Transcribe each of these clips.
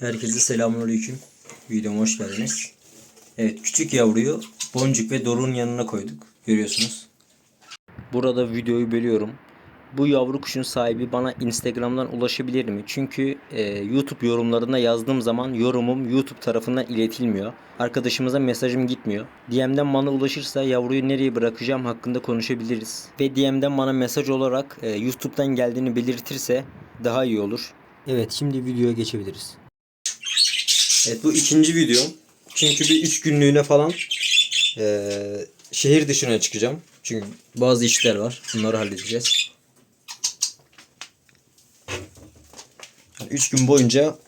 Herkese selamünaleyküm. Videoma hoş geldiniz. Evet küçük yavruyu Boncuk ve Doruk'un yanına koyduk. Görüyorsunuz. Burada videoyu bölüyorum. Bu yavru kuşun sahibi bana Instagram'dan ulaşabilir mi? Çünkü e, YouTube yorumlarına yazdığım zaman yorumum YouTube tarafından iletilmiyor. Arkadaşımıza mesajım gitmiyor. DM'den bana ulaşırsa yavruyu nereye bırakacağım hakkında konuşabiliriz. Ve DM'den bana mesaj olarak e, YouTube'dan geldiğini belirtirse daha iyi olur. Evet şimdi videoya geçebiliriz. Evet bu ikinci videom. Çünkü bir üç günlüğüne falan eee, şehir dışına çıkacağım. Çünkü bazı işler var. Bunları halledeceğiz. Üç gün boyunca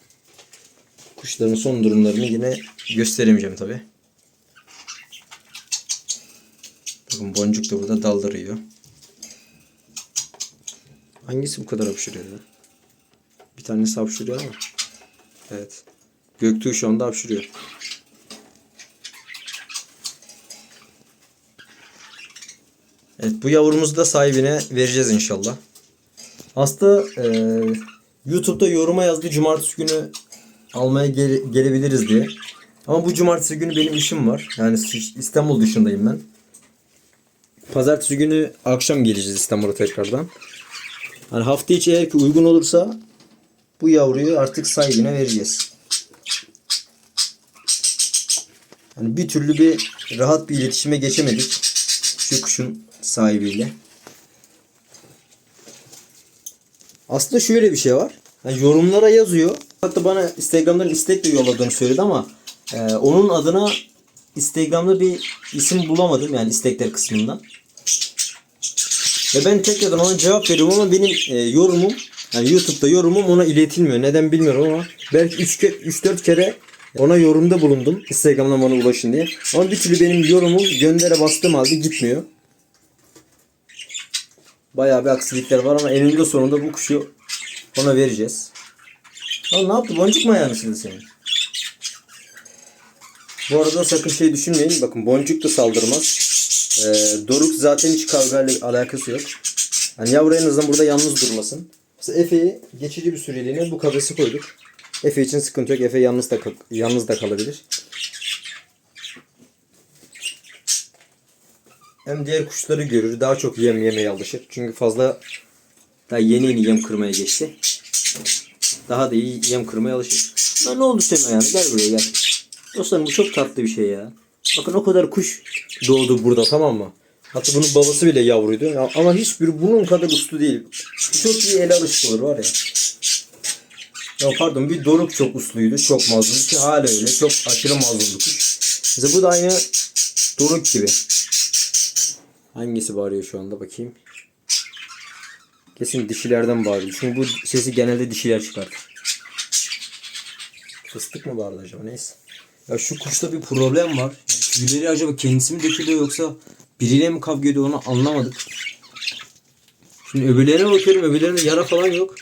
kuşların son durumlarını yine gösteremeyeceğim tabi. Bakın boncuk da burada daldırıyor. Hangisi bu kadar hapşırıyor? Bir tanesi hapşırıyor ama. Evet. Göktuğ şu anda hapşırıyor. Evet bu yavrumuzu da sahibine vereceğiz inşallah. Aslında eee, YouTube'da yoruma yazdı cumartesi günü almaya gele- gelebiliriz diye. Ama bu cumartesi günü benim işim var. Yani İstanbul dışındayım ben. Pazartesi günü akşam geleceğiz İstanbul'a tekrardan. Hani hafta içi eğer ki uygun olursa bu yavruyu artık sahibine vereceğiz. Hani bir türlü bir rahat bir iletişime geçemedik şu kuşun sahibiyle. Aslında şöyle bir şey var. Yani yorumlara yazıyor. Hatta bana Instagram'dan istek de yolladığını söyledi ama e, onun adına Instagram'da bir isim bulamadım yani istekler kısmından. Ve ben tekrardan ona cevap veriyorum ama benim e, yorumum yani YouTube'da yorumum ona iletilmiyor. Neden bilmiyorum ama belki 3-4 kere ona yorumda bulundum. Instagram'dan bana ulaşın diye. Ama bir türlü benim yorumum göndere bastığım halde gitmiyor. Bayağı bir aksilikler var ama eninde sonunda bu kuşu ona vereceğiz. Lan ne yaptı? Boncuk mu ayağını sildi senin? Bu arada sakın şey düşünmeyin. Bakın boncuk da saldırmaz. Ee, Doruk zaten hiç kavgayla alakası yok. Yani yavru en azından burada yalnız durmasın. Mesela Efe'yi geçici bir süreliğine bu kafese koyduk. Efe için sıkıntı yok. Efe yalnız da yalnız da kalabilir. Hem diğer kuşları görür. Daha çok yem yemeye alışır. Çünkü fazla daha yeni yeni yem kırmaya geçti. Daha da iyi yem kırmaya alışır. Lan ne oldu senin ayağına? Gel buraya gel. Dostlarım bu çok tatlı bir şey ya. Bakın o kadar kuş doğdu burada tamam mı? Hatta bunun babası bile yavruydu. Ya- Ama hiçbir bunun kadar uslu değil. Çok iyi ele alıştılar var ya. Ya pardon bir doruk çok usluydu. Çok mazlum ki hala öyle. Çok aşırı mazlum bir kuş. Mesela bu da aynı doruk gibi. Hangisi bağırıyor şu anda bakayım. Kesin dişilerden bağırıyor. Çünkü bu sesi genelde dişiler çıkartır. Fıstık mı bağırdı acaba neyse. Ya şu kuşta bir problem var. Tüyleri acaba kendisi mi dökülüyor yoksa biriyle mi kavga ediyor onu anlamadık. Şimdi öbürlerine bakıyorum öbürlerinde yara falan yok.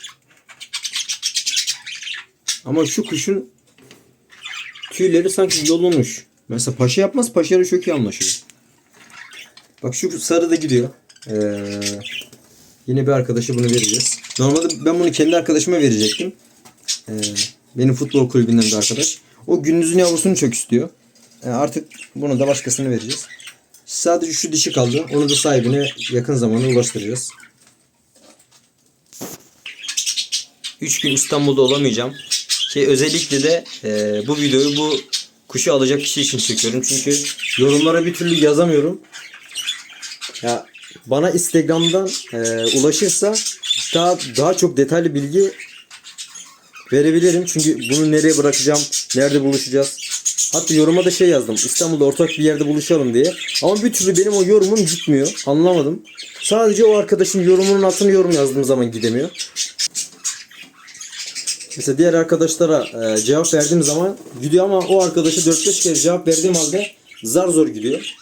Ama şu kuşun tüyleri sanki yolunmuş. Mesela paşa yapmaz paşayla çok iyi anlaşıyor. Bak şu sarı da gidiyor. Ee, yine bir arkadaşa bunu vereceğiz. Normalde ben bunu kendi arkadaşıma verecektim. Ee, benim futbol kulübünden bir arkadaş. O gündüzün yavrusunu çok istiyor. Ee, artık bunu da başkasına vereceğiz. Sadece şu dişi kaldı. Onu da sahibine yakın zamanda ulaştıracağız. 3 gün İstanbul'da olamayacağım. Ki özellikle de e, bu videoyu bu kuşu alacak kişi için çekiyorum. Çünkü yorumlara bir türlü yazamıyorum. Ya bana Instagram'dan e, ulaşırsa daha daha çok detaylı bilgi verebilirim. Çünkü bunu nereye bırakacağım, nerede buluşacağız. Hatta yoruma da şey yazdım. İstanbul'da ortak bir yerde buluşalım diye. Ama bir türlü benim o yorumum gitmiyor. Anlamadım. Sadece o arkadaşın yorumunun altına yorum yazdığım zaman gidemiyor. Mesela diğer arkadaşlara e, cevap verdiğim zaman gidiyor ama o arkadaşa 4-5 kere cevap verdiğim halde zar zor gidiyor.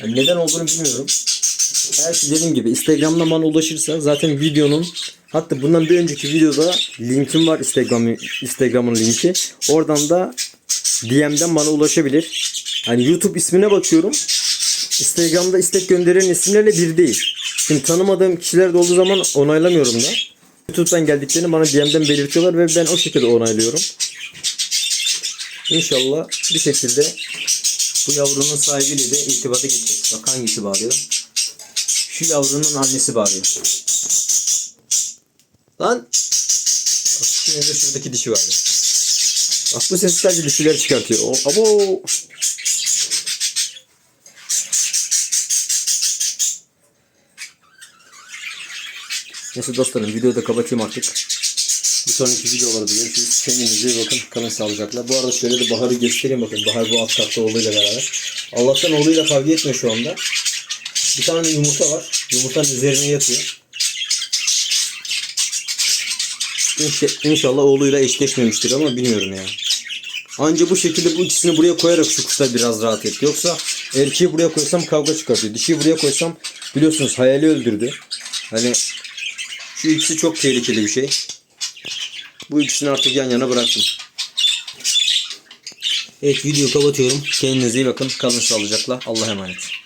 Yani neden olduğunu bilmiyorum. Eğer ki dediğim gibi Instagram'dan bana ulaşırsa zaten videonun hatta bundan bir önceki videoda linkim var Instagram Instagram'ın linki. Oradan da DM'den bana ulaşabilir. Hani YouTube ismine bakıyorum. Instagram'da istek gönderen isimlerle bir değil. Şimdi tanımadığım kişiler de olduğu zaman onaylamıyorum da. YouTube'dan geldiklerini bana DM'den belirtiyorlar ve ben o şekilde onaylıyorum. İnşallah bir şekilde bu yavrunun sahibiyle de irtibata geçecek. Bak hangisi bağırıyor? Şu yavrunun annesi bağırıyor. Lan! Şimdi şuradaki dişi vardı. Bak bu sesi sadece dişiler çıkartıyor. O, abo! Neyse dostlarım videoyu da kapatayım artık. Bir sonraki videolarda görüşürüz. Kendinize iyi bakın. Kalın sağlıcakla. Bu arada şöyle de Bahar'ı göstereyim bakın. Bahar bu alt katta oğluyla beraber. Allah'tan oğluyla kavga etmiyor şu anda. Bir tane yumurta var. Yumurtanın üzerine yatıyor. İnş- İnşallah oğluyla eşleşmemiştir ama bilmiyorum ya. Anca bu şekilde bu ikisini buraya koyarak şu kuşlar biraz rahat etti. Yoksa erkeği buraya koysam kavga çıkartıyor. Dişiyi buraya koysam biliyorsunuz hayali öldürdü. Hani şu ikisi çok tehlikeli bir şey. Bu ikisini artık yan yana bıraktım. Evet videoyu kapatıyorum. Kendinize iyi bakın. Kalın sağlıcakla. Allah'a emanet.